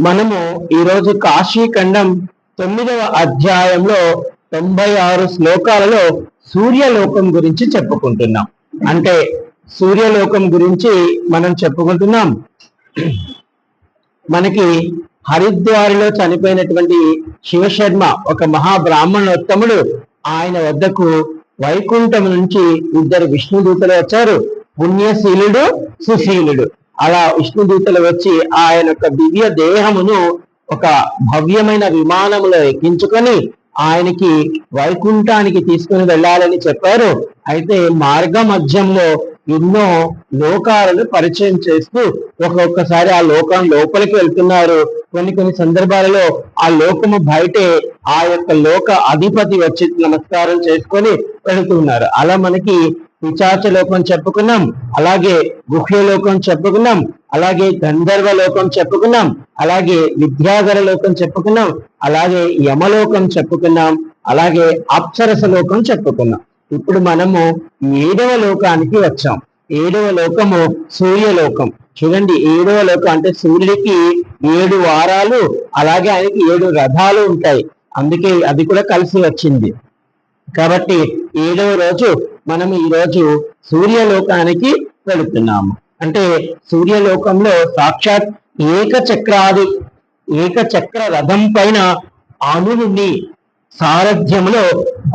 మనము ఈరోజు కాశీఖండం తొమ్మిదవ అధ్యాయంలో తొంభై ఆరు శ్లోకాలలో సూర్యలోకం గురించి చెప్పుకుంటున్నాం. అంటే సూర్యలోకం గురించి మనం చెప్పుకుంటున్నాం. మనకి హరిద్వారిలో చనిపోయినటువంటి శివశర్మ ఒక మహాబ్రాహ్మణోత్తముడు ఆయన వద్దకు వైకుంఠం నుంచి ఇద్దరు విష్ణుదూతలు వచ్చారు. పుణ్యశీలుడు సుశీలుడు. అలా విష్ణుదూతలు వచ్చి ఆయన యొక్క దివ్య దేహమును ఒక భవ్యమైన విమానములో ఎక్కించుకొని ఆయనకి వైకుంఠానికి తీసుకుని వెళ్ళాలని చెప్పారు. అయితే మార్గ మధ్యంలో ఎన్నో లోకాలను పరిచయం చేస్తూ ఒక్కొక్కసారి ఆ లోకం లోపలికి వెళ్తున్నారు. కొన్ని కొన్ని సందర్భాలలో ఆ లోకము బయటే ఆ యొక్క లోక అధిపతి వచ్చి నమస్కారం చేసుకొని వెళుతున్నారు. అలా మనకి పిచాచ లోకం చెప్పుకున్నాం అలాగే గుహ్య లోకం చెప్పుకున్నాం అలాగే గంధర్వ లోకం చెప్పుకున్నాం అలాగే విద్యాధర లోకం చెప్పుకున్నాం అలాగే యమలోకం చెప్పుకున్నాం అలాగే అప్సరస లోకం చెప్పుకున్నాం. ఇప్పుడు మనము ఏడవ లోకానికి వచ్చాం. ఏడవ లోకము సూర్యలోకం చూడండి ఏడవ లోకం అంటే సూర్యుడికి ఏడు వారాలు అలాగే ఆయనకి ఏడు రథాలు ఉంటాయి. అందుకే అది కూడా కలిసి వచ్చింది. కాబట్టి ఏడవ రోజు మనం ఈ రోజు సూర్యలోకానికి వెళుతున్నాము. అంటే సూర్యలోకంలో సాక్షాత్ ఏకచక్రాది ఏకచక్ర రథం పైన అనుని సారథ్యంలో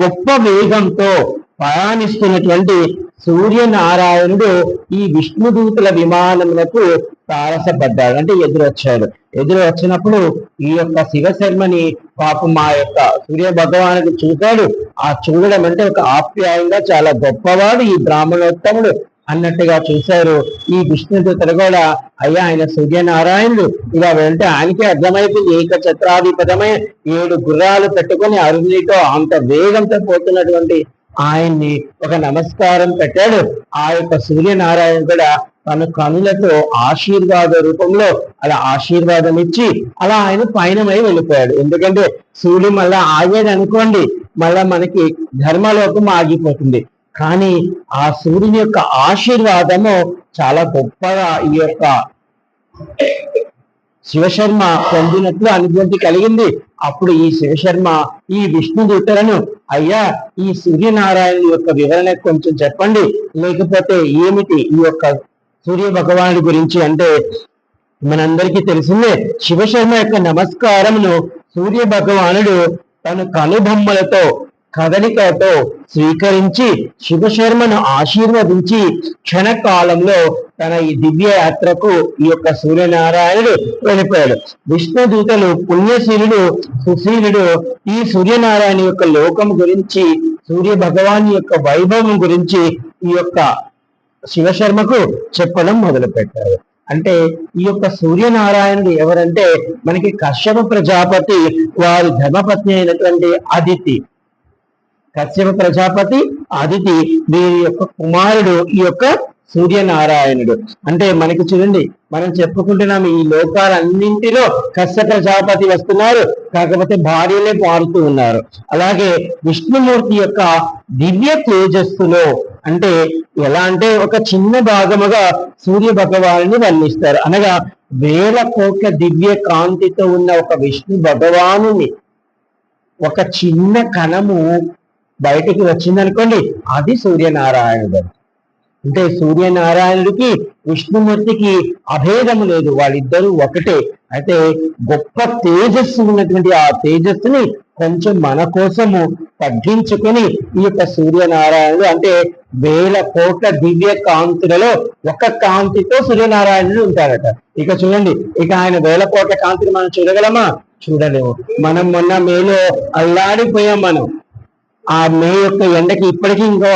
గొప్ప వేగంతో ప్రయాణిస్తున్నటువంటి సూర్యనారాయణుడు ఈ విష్ణుదూతుల విమానములకు తారసపడ్డాడు. అంటే ఎదురొచ్చాడు. ఎదురు వచ్చినప్పుడు ఈ యొక్క శివశర్మని పాపం మా యొక్క సూర్య భగవానికి చూశాడు. ఆ చూడడం అంటే ఒక ఆప్యాయంగా చాలా గొప్పవాడు ఈ బ్రాహ్మణోత్తముడు అన్నట్టుగా చూశారు. ఈ విష్ణుదూతలు కూడా అయ్యా ఆయన సూర్యనారాయణుడు. ఇలా వెళ్తే ఆయనకి అర్థమైపోయింది. ఏక చత్రాధిపదమే ఏడు గుర్రాలు పెట్టుకొని అరుణితో అంత వేగంతో పోతున్నటువంటి ఆయన్ని ఒక నమస్కారం పెట్టాడు. ఆ యొక్క సూర్యనారాయణ కూడా తన కనులతో ఆశీర్వాద రూపంలో అలా ఆశీర్వాదం ఇచ్చి అలా ఆయన పయనమై వెళ్ళిపోయాడు. ఎందుకంటే సూర్యుడు మళ్ళా ఆగాడు అనుకోండి మళ్ళా మనకి ధర్మలోకం ఆగిపోతుంది. కానీ ఆ సూర్యుని యొక్క ఆశీర్వాదము చాలా గొప్పగా ఈ యొక్క శివశర్మ పొందినట్లు అనుభూతి కలిగింది. అప్పుడు ఈ శివశర్మ ఈ విష్ణుదూతలను అయ్యా ఈ సూర్యనారాయణ యొక్క వివరణ కొంచెం చెప్పండి. లేకపోతే ఏమిటి ఈ యొక్క సూర్య భగవానుడి గురించి అంటే మనందరికీ తెలిసిందే శివశర్మ యొక్క నమస్కారమును సూర్య భగవానుడు తన కనుబొమ్మలతో కదలికతో స్వీకరించి శివశర్మను ఆశీర్వదించి క్షణకాలంలో తన ఈ దివ్య యాత్రకు ఈ యొక్క సూర్యనారాయణుడు వెళ్ళిపోయాడు. విష్ణుదూతలు పుణ్యశీలుడు సుశీలుడు ఈ సూర్యనారాయణ యొక్క లోకం గురించి సూర్య భగవాన్ యొక్క వైభవం గురించి ఈ యొక్క శివశర్మకు చెప్పడం మొదలు పెట్టారు అంటే ఈ యొక్క సూర్యనారాయణుడు ఎవరంటే మనకి కశ్యప ప్రజాపతి వారి ధర్మపత్ని అయినటువంటి అదితి కశ్యప ప్రజాపతి అదితి వీరి యొక్క కుమారుడు ఈ యొక్క సూర్యనారాయణుడు. అంటే మనకి చూడండి మనం చెప్పుకుంటున్నాం ఈ లోకాలన్నింటిలో కశ్యప ప్రజాపతి వస్తున్నారు కాకపోతే భార్యలే మారుతూ ఉన్నారు. అలాగే విష్ణుమూర్తి యొక్క దివ్య తేజస్సులో అంటే ఎలా అంటే ఒక చిన్న భాగముగా సూర్య భగవాను వర్ణిస్తారు. అనగా వేల కోట్ల దివ్య కాంతితో ఉన్న ఒక విష్ణు భగవానుని ఒక చిన్న కణము బయటికి వచ్చిందనుకోండి అది సూర్యనారాయణుడు. అంటే సూర్యనారాయణుడికి విష్ణుమూర్తికి అభేదము లేదు. వాళ్ళిద్దరూ ఒకటే. అయితే గొప్ప తేజస్సు ఉన్నటువంటి ఆ తేజస్సుని కొంచెం మన కోసము తగ్గించుకొని ఈ యొక్క సూర్యనారాయణుడు అంటే వేల కోట్ల దివ్య కాంతులలో ఒక కాంతితో సూర్యనారాయణుడు ఉంటారట. ఇక చూడండి ఇక ఆయన వేల కోట్ల కాంతిని మనం చూడగలమా? చూడలేము. మనం మొన్న మేలో అల్లాడిపోయాం మనం. ఆ మే యొక్క ఎండకి ఇప్పటికీ ఇంకా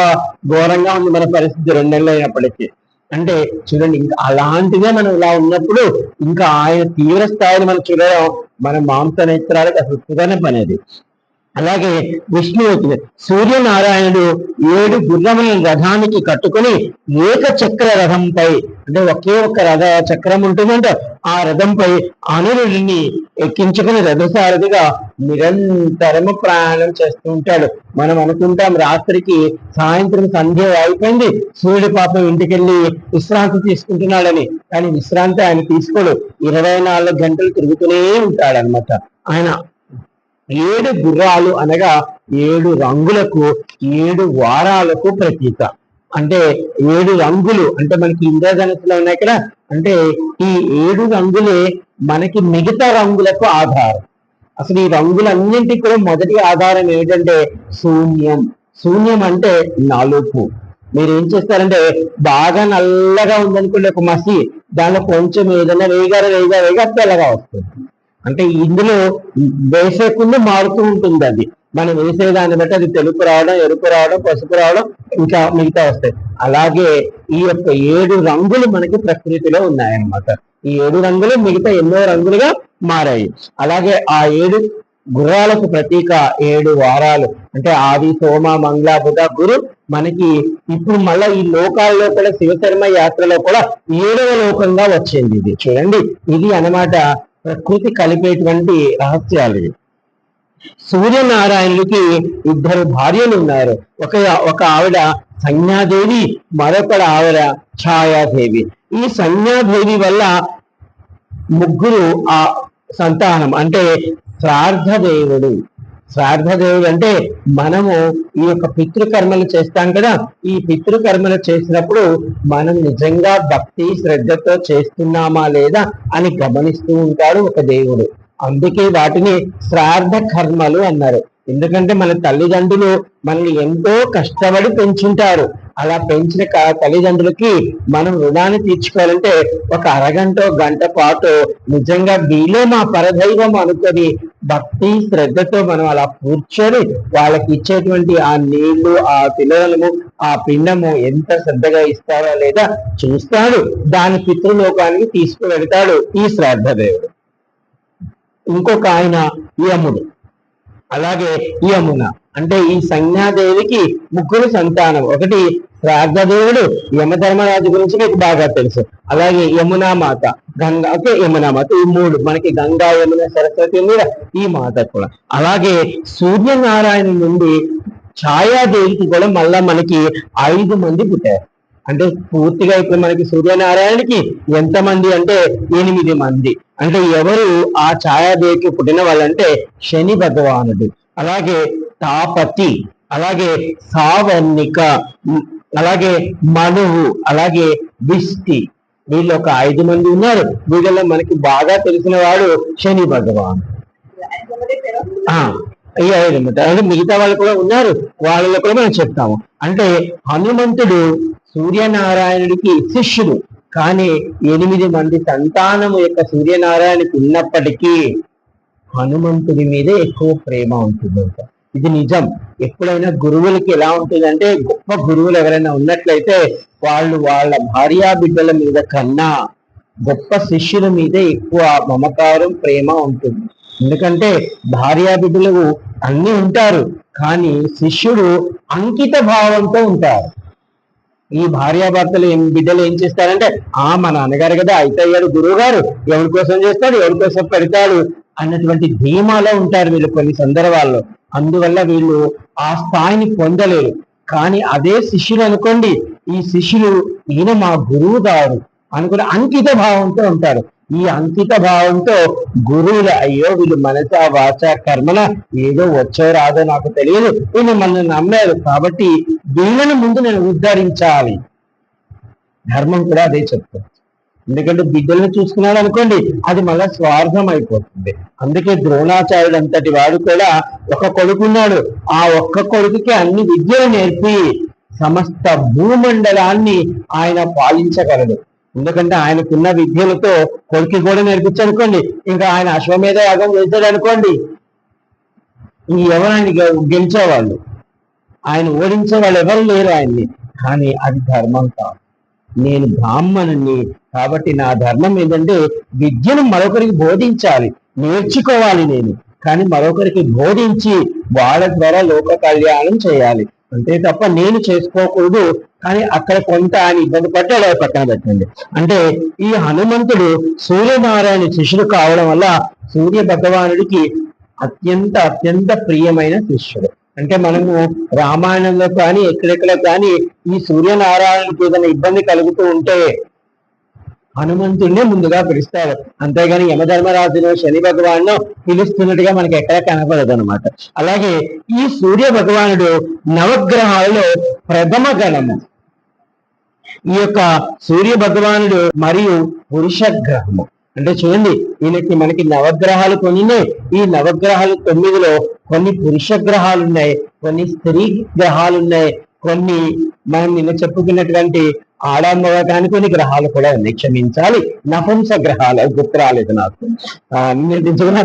ఘోరంగా ఉంది మన పరిస్థితి రెండు నెలలు అయినప్పటికీ. అంటే చూడండి ఇంకా అలాంటిదే మనం ఇలా ఉన్నప్పుడు ఇంకా ఆయన తీవ్ర స్థాయిని మనం చూడడం మన మాంస నేత్రాలకు అసలు కుదరని పనేది అలాగే విష్ణువుకి సూర్యనారాయణుడు ఏడు గుర్రమైన రథానికి కట్టుకొని ఏక చక్ర రథంపై అంటే ఒకే ఒక రథ చక్రం ఉంటుందంటే. ఆ రథంపై అనురుడిని ఎక్కించుకుని రథసారథిగా నిరంతరము ప్రయాణం చేస్తూ ఉంటాడు. మనం అనుకుంటాం రాత్రికి సాయంత్రం సంధ్య అయిపోయింది. సూర్యుడి పాపం ఇంటికెళ్ళి విశ్రాంతి తీసుకుంటున్నాడని. కానీ విశ్రాంతి ఆయన తీసుకోడు. ఇరవై నాలుగు గంటలు తిరుగుతూనే ఉంటాడనమాట ఆయన ఏడు గుర్రాలు అనగా ఏడు రంగులకు ఏడు వారాలకు ప్రతీక. అంటే ఏడు రంగులు అంటే మనకి ఇంద్రధనుసులో ఉన్నాయి కదా అంటే ఈ ఏడు రంగులే మనకి మిగతా రంగులకు ఆధారం. అసలు ఈ రంగులన్నింటికి కూడా మొదటి ఆధారం ఏంటంటే శూన్యం. శూన్యం అంటే నలుపు. మీరు ఏం చేస్తారంటే బాగా నల్లగా ఉందనుకోండి ఒక మసి దానిలో కొంచెం ఏదైనా వేగార వేగా వేగా తెల్లగా వస్తుంది. అంటే ఇందులో వేసే మారుతూ ఉంటుంది అది. మనం వేసేదాన్ని బట్టి అది తెలుపు రావడం ఎరుపు రావడం పసుపు రావడం ఇంకా మిగతా వస్తాయి. అలాగే ఈ యొక్క ఏడు రంగులు మనకి ప్రకృతిలో ఉన్నాయన్నమాట. ఈ ఏడు రంగులు మిగతా ఎన్నో రంగులుగా మారాయి. అలాగే ఆ ఏడు గుర్రాలకు ప్రతీక ఏడు వారాలు. అంటే ఆది సోమ మంగళ బుధ గురు మనకి ఇప్పుడు మళ్ళా ఈ లోకాల్లో కూడా శివశర్మ యాత్రలో కూడా ఏడవ లోకంగా వచ్చింది ఇది. చూడండి ఇది అన్నమాట ప్రకృతి కలిపేటువంటి రహస్యాలు ఇవి. సూర్యనారాయణుడికి ఇద్దరు భార్యలు ఉన్నారు. ఒక ఒక ఆవిడ సంజ్ఞాదేవి మరొక ఆవిడ ఛాయాదేవి. ఈ సంజ్ఞాదేవి వల్ల ముగ్గురు ఆ సంతానం అంటే శ్రాద్ధ దేవుడు శ్రాద్ధ దేవుడు అంటే మనము ఈ యొక్క పితృకర్మలు చేస్తాం కదా. ఈ పితృకర్మలు చేసినప్పుడు మనం నిజంగా భక్తి శ్రద్ధతో చేస్తున్నామా లేదా అని గమనిస్తూ ఉంటాడు ఒక దేవుడు. అందుకే వాటిని శ్రాద్ధ కర్మలు అన్నారు. ఎందుకంటే మన తల్లిదండ్రులు మనల్ని ఎంతో కష్టపడి పెంచుంటారు. అలా పెంచిన తల్లిదండ్రులకి మనం రుణాన్ని తీర్చుకోవాలంటే ఒక అరగంట గంట పాటు నిజంగా వీలే మా పరదైవం అనుకొని భక్తి శ్రద్ధతో మనం అలా కూర్చొని వాళ్ళకి ఇచ్చేటువంటి ఆ నీళ్ళు ఆ పిల్లలము ఆ పిండము ఎంత శ్రద్ధగా ఇస్తారో లేదా చూస్తాడు. దాని పితృలోకానికి తీసుకువెళ్తాడు ఈ శ్రాద్ధ దేవుడు. ఇంకొక ఆయన యముడు. అలాగే యమున. అంటే ఈ సంజ్ఞాదేవికి ముగ్గురు సంతానం. ఒకటి శ్రాద్ధదేవుడు యమధర్మరాజు గురించి మీకు బాగా తెలుసు. అలాగే యమునా మాత గంగా ఓకే యమునా మాత ఈ మూడు మనకి గంగా యమున సరస్వతి మీద ఈ మాత కూడా. అలాగే సూర్యనారాయణ నుండి ఛాయాదేవికి కూడా మళ్ళా మనకి ఐదు మంది పుట్టారు. అంటే పూర్తిగా ఇప్పుడు మనకి సూర్యనారాయణకి ఎంతమంది అంటే ఎనిమిది మంది. అంటే ఎవరు ఆ ఛాయాదేవికి పుట్టిన వాళ్ళంటే శని భగవానుడు. అలాగే తాపతి అలాగే సావర్ణిక అలాగే మనువు అలాగే విష్టి. వీళ్ళు ఒక ఐదు మంది ఉన్నారు. వీళ్ళలో మనకి బాగా తెలిసిన వాడు శని భగవాన్. ఆ ఈ ఐదు మంది. అంటే మిగతా వాళ్ళు కూడా ఉన్నారు. వాళ్ళలో కూడా మనం చెప్తాము. అంటే హనుమంతుడు సూర్యనారాయణుడికి శిష్యుడు. కానీ ఎనిమిది మంది సంతానము యొక్క సూర్యనారాయణకి ఉన్నప్పటికీ హనుమంతుడి మీదే ఎక్కువ ప్రేమ ఉంటుందంట. ఇది నిజం. ఎప్పుడైనా గురువులకి ఎలా ఉంటుందంటే గొప్ప గురువులు ఎవరైనా ఉన్నట్లయితే వాళ్ళు వాళ్ళ భార్యా బిడ్డల మీద కన్నా గొప్ప శిష్యుల మీదే ఎక్కువ మమకారం ప్రేమ ఉంటుంది. ఎందుకంటే భార్యా బిడ్డలు అన్ని ఉంటారు కానీ శిష్యుడు అంకిత భావంతో ఉంటారు. ఈ భార్యాభర్తలు ఏం బిడ్డలు ఏం చేస్తారంటే ఆ మా నాన్నగారు కదా అయితే అయ్యాడు గురువు గారు ఎవరి కోసం చేస్తాడు ఎవరి కోసం పెడతాడు అన్నటువంటి ధీమాలో ఉంటారు వీళ్ళు కొన్ని సందర్భాల్లో. అందువల్ల వీళ్ళు ఆ స్థాయిని పొందలేరు. కానీ అదే శిష్యులు అనుకోండి ఈ శిష్యులు ఈయన మా గురువు గారు అనుకుని అంకిత భావంతో ఉంటారు. ఈ అంకిత భావంతో గురువులు అయ్యో వీళ్ళు మనస వాచ కర్మల ఏదో వచ్చో రాదో నాకు తెలియదు. వీళ్ళు మనల్ని నమ్మారు కాబట్టి వీళ్ళని ముందు నేను ఉద్ధరించాలి. ధర్మం కూడా అదే చెప్తాను ఎందుకంటే బిడ్డల్ని చూసుకున్నాడు అనుకోండి అది మళ్ళా స్వార్థం అయిపోతుంది. అందుకే ద్రోణాచార్యుడు అంతటి వాడు కూడా ఒక కొడుకున్నాడు ఆ ఒక్క కొడుకుకి అన్ని విద్యలు నేర్పి సమస్త భూమండలాన్ని ఆయన పాలించగలడు. ఎందుకంటే ఆయనకున్న విద్యలతో కొడుకు కూడా నేర్పించనుకోండి ఇంకా ఆయన అశ్వమేధ యాగం చేశాడు అనుకోండి ఈ ఎవరు ఆయన గెలిచేవాళ్ళు. ఆయన ఓడించే వాళ్ళు ఎవరు లేరు ఆయన్ని. కానీ అది ధర్మం కాదు. నేను బ్రాహ్మణుని కాబట్టి నా ధర్మం ఏంటంటే విద్యను మరొకరికి బోధించాలి. నేర్చుకోవాలి నేను. కానీ మరొకరికి బోధించి వాళ్ళ ద్వారా లోక కళ్యాణం చేయాలి. అంతే తప్ప నేను చేసుకోకూడదు. కానీ అక్కడ కొంత ఆయన ఇబ్బంది పడ్డాడు అది పక్కన పెట్టండి. అంటే ఈ హనుమంతుడు సూర్యనారాయణ శిష్యుడు కావడం వల్ల సూర్య భగవానుడికి అత్యంత అత్యంత ప్రియమైన శిష్యుడు. అంటే మనము రామాయణంలో కానీ ఎక్కడెక్కడ కానీ ఈ సూర్యనారాయణకి ఏదైనా ఇబ్బంది కలుగుతూ ఉంటే హనుమంతుడినే ముందుగా పిలుస్తారు. అంతేగాని యమధర్మరాజును శని భగవాను పిలుస్తున్నట్టుగా మనకి ఎక్కడ కనపడదు అనమాట అలాగే ఈ సూర్య భగవానుడు నవగ్రహాలలో ప్రథమ గణము. ఈ యొక్క సూర్య భగవానుడు మరియు పురుష గ్రహము అంటే చూడండి ఈయనకి మనకి నవగ్రహాలు కొన్ని ఉన్నాయి. ఈ నవగ్రహాలు తొమ్మిదిలో కొన్ని పురుష గ్రహాలు ఉన్నాయి కొన్ని స్త్రీ గ్రహాలు ఉన్నాయి. కొన్ని మనం నిన్న చెప్పుకున్నటువంటి ఆడమ్మగా కొన్ని గ్రహాలు కూడా ఉన్నాయి. క్షమించాలి. నపుంస గ్రహాలు గుర్తు రాలేదు నాకు ఆ,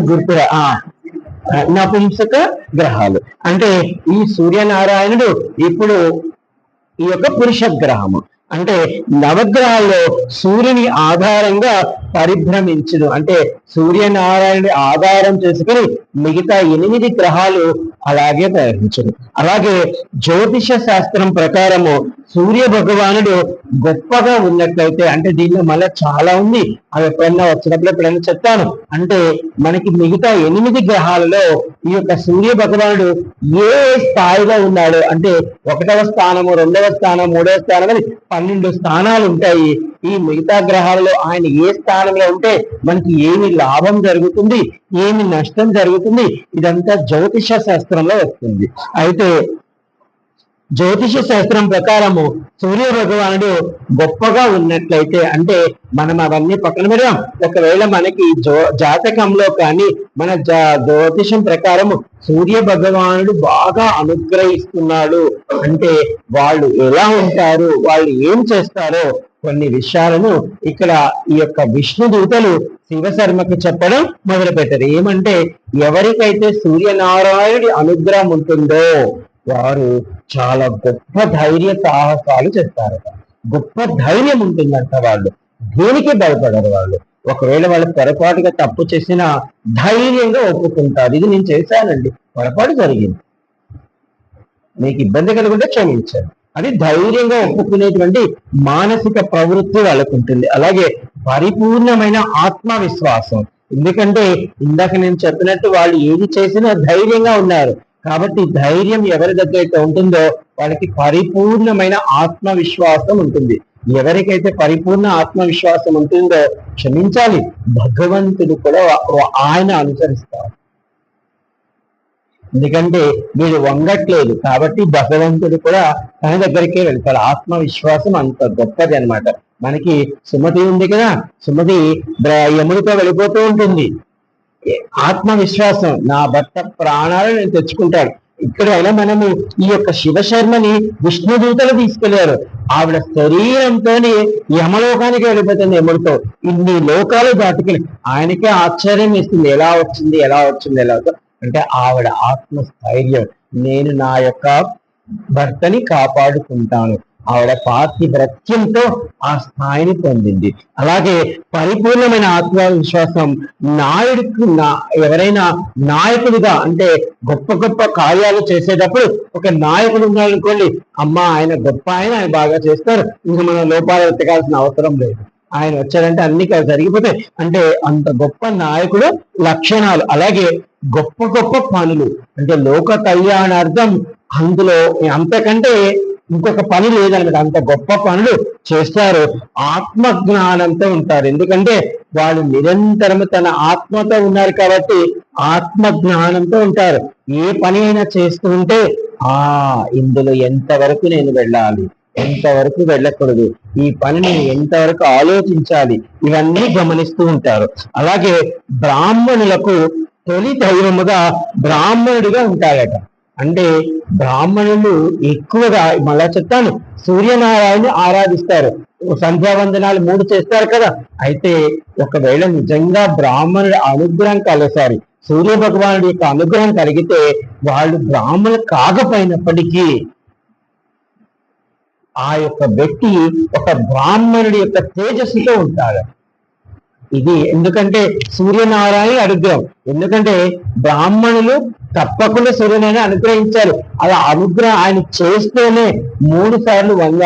గుర్తు ఆ, నపుంసక గ్రహాలు అంటే ఈ సూర్యనారాయణుడు ఇప్పుడు ఈ యొక్క పురుష గ్రహము అంటే నవగ్రహాల్లో సూర్యుని ఆధారంగా పరిభ్రమించును. అంటే సూర్యనారాయణుని ఆధారం చేసుకుని మిగతా ఎనిమిది గ్రహాలు అలాగే ప్రవహించును. అలాగే జ్యోతిష శాస్త్రం ప్రకారము సూర్య భగవానుడు గొప్పగా ఉన్నట్లయితే అంటే దీనిలో మళ్ళీ చాలా ఉంది. అవి ఎప్పుడన్నా వచ్చినప్పుడు ఎప్పుడైనా చెప్తాను. అంటే మనకి మిగతా ఎనిమిది గ్రహాలలో ఈ యొక్క సూర్య భగవానుడు ఏ స్థాయిలో ఉన్నాడు? అంటే ఒకటవ స్థానము రెండవ స్థానం మూడవ స్థానం అని పన్నెండు స్థానాలు ఉంటాయి. ఈ మిగతా గ్రహాలలో ఆయన ఏ స్థానంలో ఉంటే మనకి ఏమి లాభం జరుగుతుంది ఏమి నష్టం జరుగుతుంది ఇదంతా జ్యోతిష శాస్త్రంలో వస్తుంది. అయితే జ్యోతిష శాస్త్రం ప్రకారము సూర్య భగవానుడు గొప్పగా ఉన్నట్లయితే అంటే మనం అవన్నీ పక్కన పెడదాం. ఒకవేళ మనకి జో జాతకంలో కానీ మన జా జ్యోతిషం ప్రకారము సూర్య భగవానుడు బాగా అనుగ్రహిస్తున్నాడు అంటే వాళ్ళు ఎలా ఉంటారు వాళ్ళు ఏం చేస్తారో కొన్ని విషయాలను ఇక్కడ ఈ యొక్క విష్ణు దూతలు శివశర్మకి చెప్పడం మొదలు పెట్టారు ఏమంటే ఎవరికైతే సూర్యనారాయణుడి అనుగ్రహం ఉంటుందో వారు చాలా గొప్ప ధైర్య సాహసాలు చెప్తారట గొప్ప ధైర్యం ఉంటుందంట వాళ్ళు. దేనికి భయపడరు వాళ్ళు? ఒకవేళ వాళ్ళు పొరపాటుగా తప్పు చేసినా ధైర్యంగా ఒప్పుకుంటారు. ఇది నేను చేశానండి. పొరపాటు జరిగింది. మీకు ఇబ్బంది కలుగుంటే క్షమించాను అది ధైర్యంగా ఒప్పుకునేటువంటి మానసిక ప్రవృత్తి వాళ్ళకు ఉంటుంది. అలాగే పరిపూర్ణమైన ఆత్మవిశ్వాసం. ఎందుకంటే ఇందాక నేను చెప్పినట్టు వాళ్ళు ఏది చేసినా ధైర్యంగా ఉన్నారు. కాబట్టి ధైర్యం ఎవరి దగ్గర అయితే ఉంటుందో వాళ్ళకి పరిపూర్ణమైన ఆత్మవిశ్వాసం ఉంటుంది. ఎవరికైతే పరిపూర్ణ ఆత్మవిశ్వాసం ఉంటుందో క్షమించాలి. భగవంతుడు కూడా ఆయన అనుసరిస్తారు. ఎందుకంటే వీడు వంగట్లేదు కాబట్టి భగవంతుడు కూడా తన దగ్గరికే వెళ్తాడు. ఆత్మవిశ్వాసం అంత గొప్పది అన్నమాట. మనకి సుమతి ఉంది కదా. సుమతి యముడితో వెళ్ళిపోతూ ఉంటుంది. ఆత్మవిశ్వాసం నా భర్త ప్రాణాలు నేను తెచ్చుకుంటాడు. ఇక్కడ అయినా మనము ఈ యొక్క శివశర్మని విష్ణుదూతలు తీసుకెళ్ళారు. ఆవిడ శరీరంతోనే యమలోకానికి వెళ్ళిపోతుంది యముడితో. ఇన్ని లోకాలు దాటుకెళ్ళి ఆయనకే ఆశ్చర్యం ఇస్తుంది ఎలా వచ్చింది ఎలా వచ్చింది ఎలా అంటే ఆవిడ ఆత్మస్థైర్యం. నేను నా యొక్క భర్తని కాపాడుకుంటాను. ఆవిడ పాతివ్రత్యంతో ఆ స్థాయిని పొందింది. అలాగే పరిపూర్ణమైన ఆత్మవిశ్వాసం నాయుడికి నా ఎవరైనా నాయకుడిగా అంటే గొప్ప గొప్ప కార్యాలు చేసేటప్పుడు ఒక నాయకుడు ఉన్నాడనుకోండి అమ్మ ఆయన గొప్ప ఆయన ఆయన బాగా చేస్తారు. ఇంకా మనం లోపాలు వెతకాల్సిన అవసరం లేదు. ఆయన వచ్చారంటే అన్ని జరిగిపోతాయి. అంటే అంత గొప్ప నాయకుడు లక్షణాలు. అలాగే గొప్ప గొప్ప పనులు. అంటే లోక కళ్యాణార్థం అందులో అంతకంటే ఇంకొక పని లేదనమాట అంత గొప్ప పనులు చేస్తారు. ఆత్మ జ్ఞానంతో ఉంటారు. ఎందుకంటే వాళ్ళు నిరంతరం తన ఆత్మతో ఉన్నారు కాబట్టి ఆత్మ జ్ఞానంతో ఉంటారు. ఏ పని అయినా చేస్తూ ఉంటే ఆ ఇందులో ఎంతవరకు నేను వెళ్ళాలి? ఎంతవరకు వెళ్ళకూడదు? ఈ పనిని ఎంతవరకు ఆలోచించాలి? ఇవన్నీ గమనిస్తూ ఉంటారు. అలాగే బ్రాహ్మణులకు తొలి దైవముగా బ్రాహ్మణుడిగా ఉంటాడట అంటే బ్రాహ్మణులు ఎక్కువగా మళ్ళా చెప్తాను సూర్యనారాయణ ఆరాధిస్తారు. సంధ్యావందనాలు మూడు చేస్తారు కదా. అయితే ఒకవేళ నిజంగా బ్రాహ్మణుడి అనుగ్రహం కలసారి సూర్య భగవానుడి యొక్క అనుగ్రహం కలిగితే వాళ్ళు బ్రాహ్మణులు కాకపోయినప్పటికీ ఆ యొక్క వ్యక్తి ఒక బ్రాహ్మణుడి యొక్క తేజస్సుతో ఉంటాడు. ఇది ఎందుకంటే సూర్యనారాయణ అనుగ్రహం. ఎందుకంటే బ్రాహ్మణులు తప్పకుండా సూర్యనారాయణ అనుగ్రహించారు. అలా అనుగ్రహం ఆయన చేస్తేనే మూడు సార్లు వంద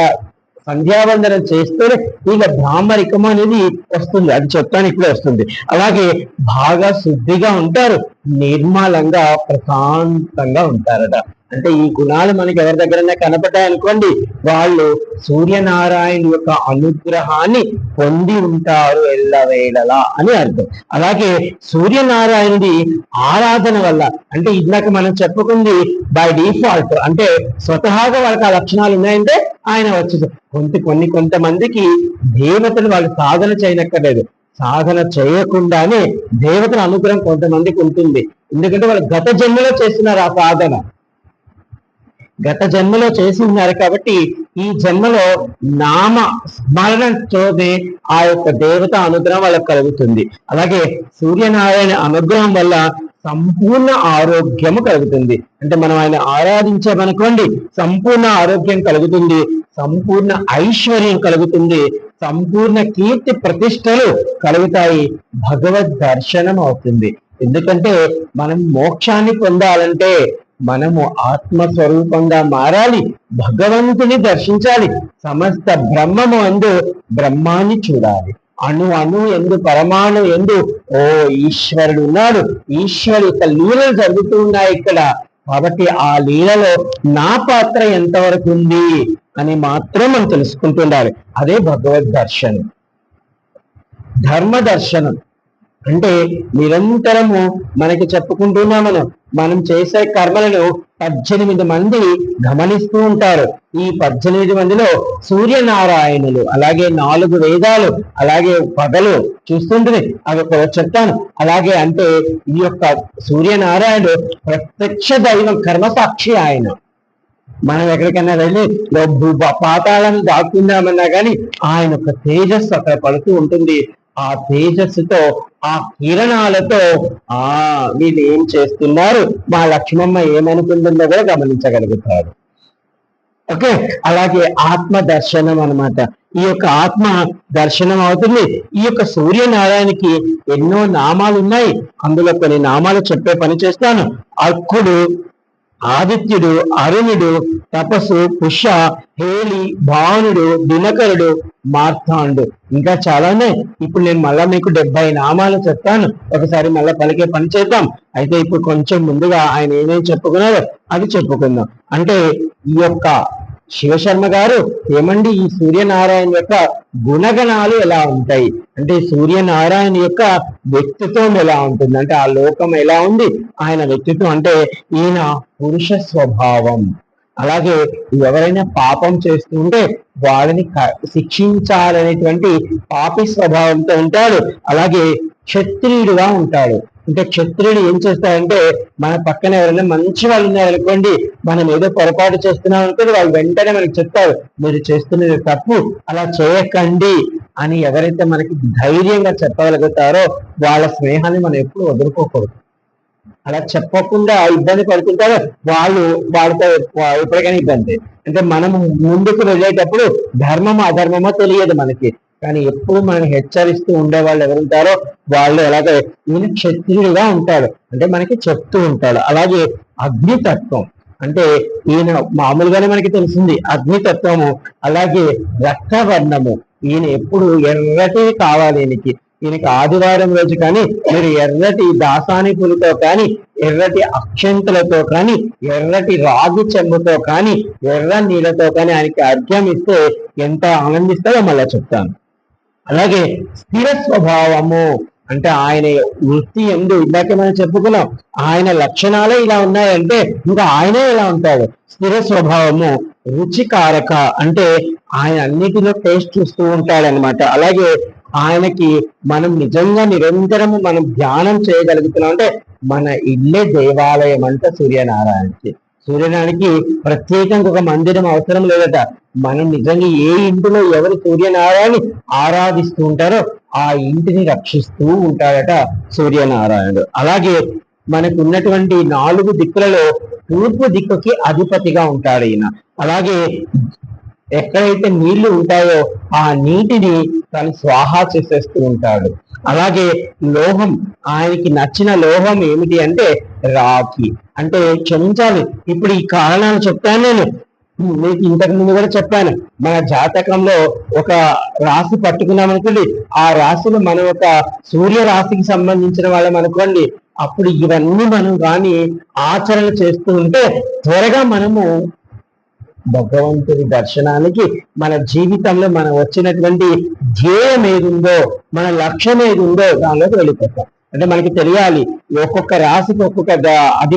సంధ్యావందనం చేస్తేనే ఇక బ్రాహ్మరికం అనేది వస్తుంది. అది చెప్తాను ఇప్పుడే వస్తుంది. అలాగే బాగా శుద్ధిగా ఉంటారు. నిర్మలంగా ప్రశాంతంగా ఉంటారట. అంటే ఈ గుణాలు మనకి ఎవరి దగ్గరైనా కనపడ్డాయి అనుకోండి వాళ్ళు సూర్యనారాయణ యొక్క అనుగ్రహాన్ని పొంది ఉంటారు ఎల్లవేళలా అని అర్థం. అలాగే సూర్యనారాయణుడి ఆరాధన వల్ల అంటే ఇందాక మనం చెప్పుకుంది బై డిఫాల్ట్ అంటే స్వతహాగా వాళ్ళకి ఆ లక్షణాలు ఉన్నాయంటే ఆయన వచ్చి కొంత కొన్ని కొంతమందికి దేవతలు వాళ్ళు సాధన చేయనక్కర్లేదు. సాధన చేయకుండానే దేవతల అనుగ్రహం కొంతమందికి ఉంటుంది. ఎందుకంటే వాళ్ళు గత జన్మలో చేస్తున్నారు ఆ సాధన. గత జన్మలో చేసి ఉన్నారు కాబట్టి ఈ జన్మలో నామ స్మరణతోనే ఆ యొక్క దేవత అనుగ్రహం వాళ్ళకి కలుగుతుంది. అలాగే సూర్యనారాయణ అనుగ్రహం వల్ల సంపూర్ణ ఆరోగ్యము కలుగుతుంది. అంటే మనం ఆయన ఆరాధించామనుకోండి సంపూర్ణ ఆరోగ్యం కలుగుతుంది సంపూర్ణ ఐశ్వర్యం కలుగుతుంది సంపూర్ణ కీర్తి ప్రతిష్టలు కలుగుతాయి భగవద్ దర్శనం అవుతుంది. ఎందుకంటే మనం మోక్షాన్ని పొందాలంటే మనము ఆత్మస్వరూపంగా మారాలి భగవంతుని దర్శించాలి సమస్త బ్రహ్మము అందు బ్రహ్మాన్ని చూడాలి. అణు అణు ఎందు పరమాణు ఎందు ఓ ఈశ్వరుడు ఉన్నాడు. ఈశ్వరు యొక్క లీలలు జరుగుతూ ఉన్నాయి ఇక్కడ. కాబట్టి ఆ లీలలో నా పాత్ర ఎంతవరకు ఉంది అని మాత్రం మనం తెలుసుకుంటుండాలి అదే భగవద్ దర్శనం. ధర్మ దర్శనం. అంటే నిరంతరము మనకి చెప్పుకుంటున్నా మనం మనం చేసే కర్మలను పద్దెనిమిది మంది గమనిస్తూ ఉంటారు. ఈ పద్దెనిమిది మందిలో సూర్యనారాయణులు అలాగే నాలుగు వేదాలు అలాగే పగలు చూస్తుంటుంది. అవి చెప్తాను. అలాగే అంటే ఈ యొక్క సూర్యనారాయణుడు ప్రత్యక్ష దైవం కర్మసాక్షి ఆయన. మనం ఎక్కడికైనా వెళ్ళి పాతాళం దాక్కుందామన్నా కానీ ఆయన యొక్క తేజస్సు అక్కడ పడుతూ ఉంటుంది. ఆ తేజస్సుతో ఆ కిరణాలతో ఆ వీళ్ళు ఏం చేస్తున్నారు? మా లక్ష్మమ్మ ఏమనుకుంటుందో కూడా గమనించగలుగుతారు. ఓకే? అలాగే ఆత్మ దర్శనం అనమాట ఈ యొక్క ఆత్మ దర్శనం అవుతుంది. ఈ యొక్క సూర్యనారాయణకి ఎన్నో నామాలు ఉన్నాయి అందులో కొన్ని నామాలు చెప్పే పని చేస్తాను. అర్కుడు ఆదిత్యుడు అరుణుడు తపస్సు పుష హేలి భానుడు దినకరుడు మార్తాండు. ఇంకా చాలానే ఇప్పుడు నేను మళ్ళా మీకు డెబ్బై నామాలు చెప్తాను. ఒకసారి మళ్ళా పలికే పని చేద్దాం. అయితే ఇప్పుడు కొంచెం ముందుగా ఆయన ఏమేమి చెప్పుకున్నారో అది చెప్పుకుందాం. అంటే ఈ యొక్క శివశర్మ గారు ఏమండి ఈ సూర్యనారాయణ యొక్క గుణగణాలు ఎలా ఉంటాయి? అంటే సూర్యనారాయణ యొక్క వ్యక్తిత్వం ఎలా ఉంటుంది? అంటే ఆ లోకం ఎలా ఉంది? ఆయన వ్యక్తిత్వం అంటే ఈయన పురుష స్వభావం. అలాగే ఎవరైనా పాపం చేస్తుంటే వాళ్ళని శిక్షించాలనేటువంటి పాపి స్వభావంతో ఉంటాడు. అలాగే క్షత్రియుడుగా ఉంటాడు. అంటే క్షత్రియుడు ఏం చేస్తాడంటే మన పక్కన ఎవరైనా మంచి వాళ్ళు ఉన్నారనుకోండి మనం ఏదో పొరపాటు చేస్తున్నాం అనుకోండి వాళ్ళు వెంటనే మనకి చెప్తారు మీరు చేస్తున్నది తప్పు అలా చేయకండి అని ఎవరైతే మనకి ధైర్యంగా చెప్పగలుగుతారో వాళ్ళ స్నేహాన్ని మనం ఎప్పుడు వదులుకోకూడదు. అలా చెప్పకుండా ఇబ్బంది పడుతుంటారో వాళ్ళు వాళ్ళతో ఎప్పటికైనా ఇబ్బంది. అంటే మనం ముందుకు వెళ్ళేటప్పుడు ధర్మమో అధర్మమో తెలియదు మనకి. కానీ ఎప్పుడు మనం హెచ్చరిస్తూ ఉండే వాళ్ళు ఎవరుంటారో వాళ్ళు ఎలాగో ఈయన క్షత్రియుడుగా ఉంటాడు. అంటే మనకి చెప్తూ ఉంటాడు. అలాగే అగ్నితత్వం. అంటే ఈయన మామూలుగానే మనకి తెలిసింది అగ్నితత్వము అలాగే రక్తవర్ణము. ఈయన ఎప్పుడు ఎర్రటి కావాలి ఈయనకి. ఈయనకి ఆదివారం రోజు కానీ మీరు ఎర్రటి దాసాని పులితో కానీ ఎర్రటి అక్షంతలతో కానీ ఎర్రటి రాగి చెంబుతో కానీ ఎర్ర నీళ్ళతో కానీ ఆయనకి అర్ఘ్యం ఇస్తే ఎంత ఆనందిస్తారో మళ్ళీ చెప్తాను. అలాగే స్థిర స్వభావము అంటే ఆయన వృత్తి ఎందు ఇందాకే మనం చెప్పుకున్నాం ఆయన లక్షణాలే ఇలా ఉన్నాయంటే ఇంకా ఆయనే ఇలా ఉంటాడు. స్థిర స్వభావము రుచికారక అంటే ఆయన అన్నిటిలో టేస్ట్ చూస్తూ ఉంటాడనమాట అలాగే ఆయనకి మనం నిజంగా నిరంతరము మనం ధ్యానం చేయగలుగుతున్నాం. అంటే మన ఇల్లే దేవాలయం అంట సూర్యనారాయణకి. సూర్యనారాయణకి ప్రత్యేకంగా ఒక మందిరం అవసరం లేదట. మనం నిజంగా ఏ ఇంటిలో ఎవరు సూర్యనారాయణ ఆరాధిస్తూ ఉంటారో ఆ ఇంటిని రక్షిస్తూ ఉంటాడట సూర్యనారాయణుడు. అలాగే మనకు ఉన్నటువంటి నాలుగు దిక్కులలో తూర్పు దిక్కుకి అధిపతిగా ఉంటాడు ఈయన. అలాగే ఎక్కడైతే నీళ్ళు ఉంటాయో ఆ నీటిని తను స్వాహా చేసేస్తూ ఉంటాడు. అలాగే లోహం ఆయనకి నచ్చిన లోహం ఏమిటి అంటే రాఖీ. అంటే క్షమించాలి ఇప్పుడు ఈ కారణాలు చెప్తాను నేను. మీకు ఇంతకు ముందు కూడా చెప్పాను మన జాతకంలో ఒక రాశి పట్టుకున్నాం అనుకోండి ఆ రాశిలో మనం ఒక సూర్య రాశికి సంబంధించిన వాళ్ళం అనుకోండి అప్పుడు ఇవన్నీ మనం కానీ ఆచరణ చేస్తూ ఉంటే త్వరగా మనము భగవంతుడి దర్శనానికి మన జీవితంలో మనం వచ్చినటువంటి ధ్యేయం ఏదుందో మన లక్ష్యం ఏదుందో దానిలోకి వెళ్ళిపోతాం. అంటే మనకి తెలియాలి ఒక్కొక్క రాశికి ఒక్కొక్క అది